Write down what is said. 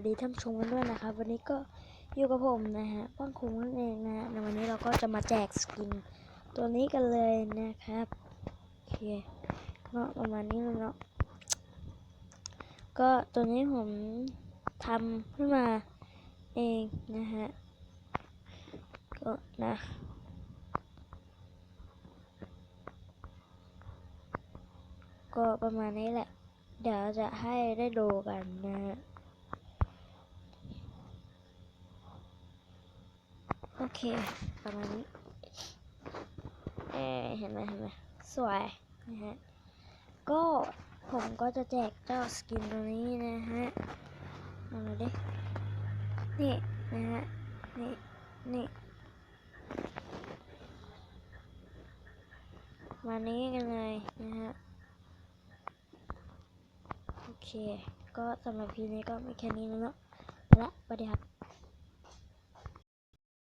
วัสดีท่านชมกันด้วยนะครับวันนี้ก็อยู่กับผมนะฮะป้องคุงนั่นเองนะฮะในวันนี้เราก็จะมาแจกสกินตัวนี้กันเลยนะครับโอเคเนาะประมาณนี้เนาะก็ตัวนี้ผมทำขึ้นมาเองนะฮะก็นะก็ประมาณนี้แหละ เดี๋ยวจะให้ได้ดูกันนะฮะ โอ เคประมาณนี้เอเห็นไหมเห็นไหมสวยนะฮะก็ผมก็จะแจกเจ้าสกินตัวนี้นะฮะเอามาดินี่นะฮะนี่นี่มานี้กันเลยนะฮะโอเค ก็สำหรับพีนี้ก็มีแค่นี้แล้วเนาะไปละสวัสดีครับ